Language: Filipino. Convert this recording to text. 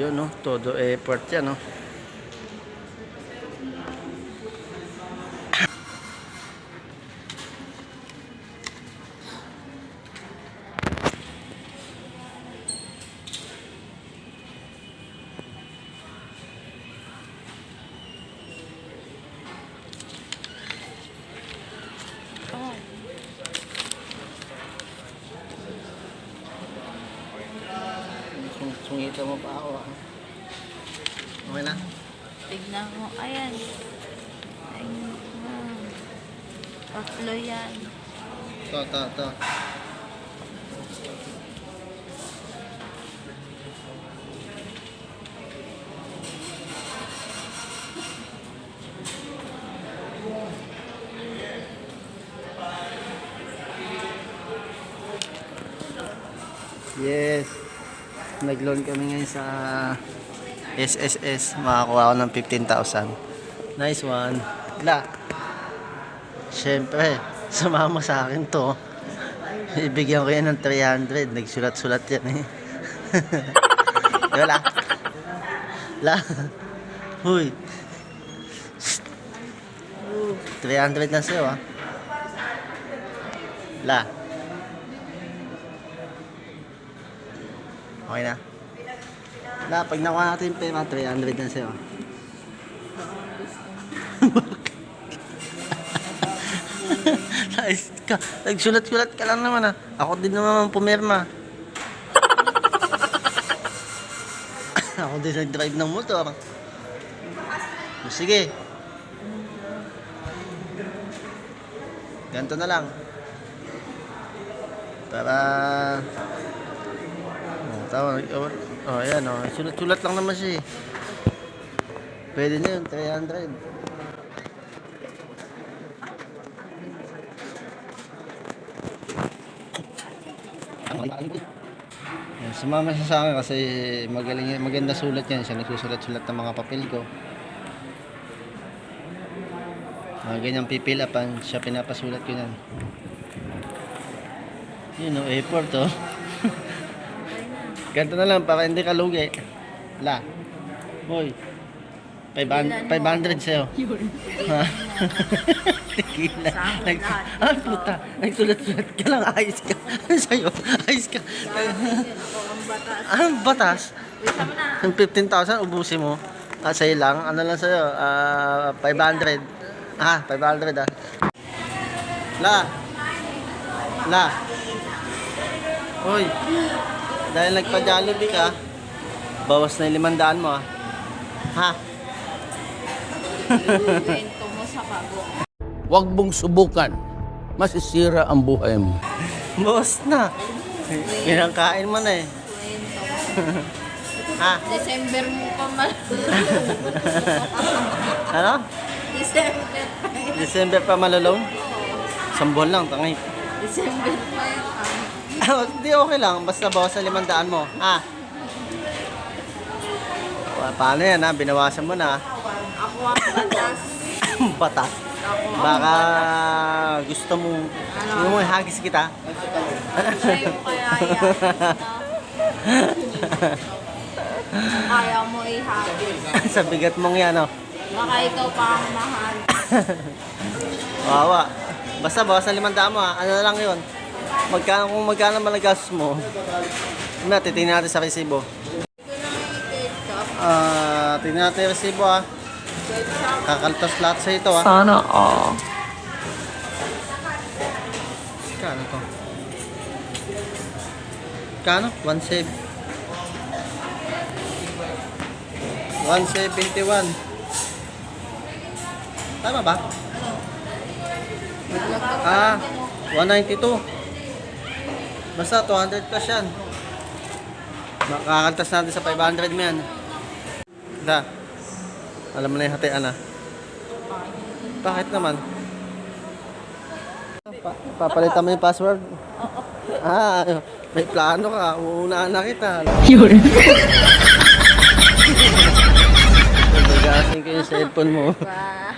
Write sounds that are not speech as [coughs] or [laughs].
Yun, no? Todo effort yan, no? Sungita mo pa ako, ah. Okay na? tignan mo. Ayan. Ayun. Ah. Tatlo yan. Ito, ito, ito. Yes. Nag-loan kami ngayon sa SSS. Makakuha ako ng 15,000. Nice one. La. Siyempre, [laughs] sumama sa akin to. Ibigyan ko yan ng 300. Nagsulat-sulat yan eh. [laughs] Wala. La. Huy. 300 na sa'yo ah. La. Okay na. La, pag nakuha natin yung pera, 300 na sa'yo. [laughs] Ayos ka. Nagsulat-sulat ka lang naman ah. Ako din naman pumirma. [laughs] Ako din nag-drive ng motor. Sige. Ganito na lang. Para... Oh, tama. Oh, oh, ayan oh. Sulat-sulat lang naman siya eh. Pwede na yun, 300. Yan, Sumama siya sa akin kasi magaling, maganda sulat yan. Siya nagsusulat-sulat ng mga papel ko. Mga ganyang pipilapan, siya pinapasulat ko yan. Yun o, effort oh. Ganito na lang para hindi ka lugi. La. Hoy. 500, 500 sa'yo. [laughs] Ha? Tequila. Nag, ah, puta. Nagsulat-sulat ka lang. Ayos ka. [laughs] Ano sa'yo? Ayos ka. Anong batas? Yung 15,000, ubusin mo. Ah, sa'yo lang. Ano lang sa'yo? Ah, 500. Ah, 500 ah. La. La. Hoy. Dahil nagpa-Jollibee ka, bawas na yung limandaan mo ah. Ha? Kwento mo sa bago. Huwag mong subukan. Masisira ang buhay mo. Bawas na. Pinangkain mo na eh. Ha? December mo pa man. [laughs] Ano? December pa. December pa malulong? Isang buwan lang, tangay. December pa yan. Ah, Hindi okay lang, basta bawas sa limandaan mo. Ha? Pa- Paano yan ha? Binawasan mo na. Ako ang batas. [coughs] Batas. Ako ang Baka gusto mo, gusto mo hagis kita. Siya yung kaya [laughs] yan. Kung kaya mo ihagis. [laughs] sa bigat mong yan, oh. Baka ikaw pa ang mahal. [laughs] Wawa. Basta bawas sa limandaan mo ha. Ano na lang yun? Magkano, kung magkano malagas mo, Mamaya, titingnan natin sa resibo. Ah, tingnan natin yung resibo ha. Kakaltas lahat sa ito ha. Sana all. Kano to? Kano? 1.7 171 Tama ba? Ah, 192 Basta 200 plus yan Makakaltas natin sa 500 mo yan Da Alam mo na yung hatian ah Bakit naman? Pa papalitan mo yung password? Ah, may plano ka. Uunahan na kita. Yun. Nagasin ko yung cellphone mo. Ba?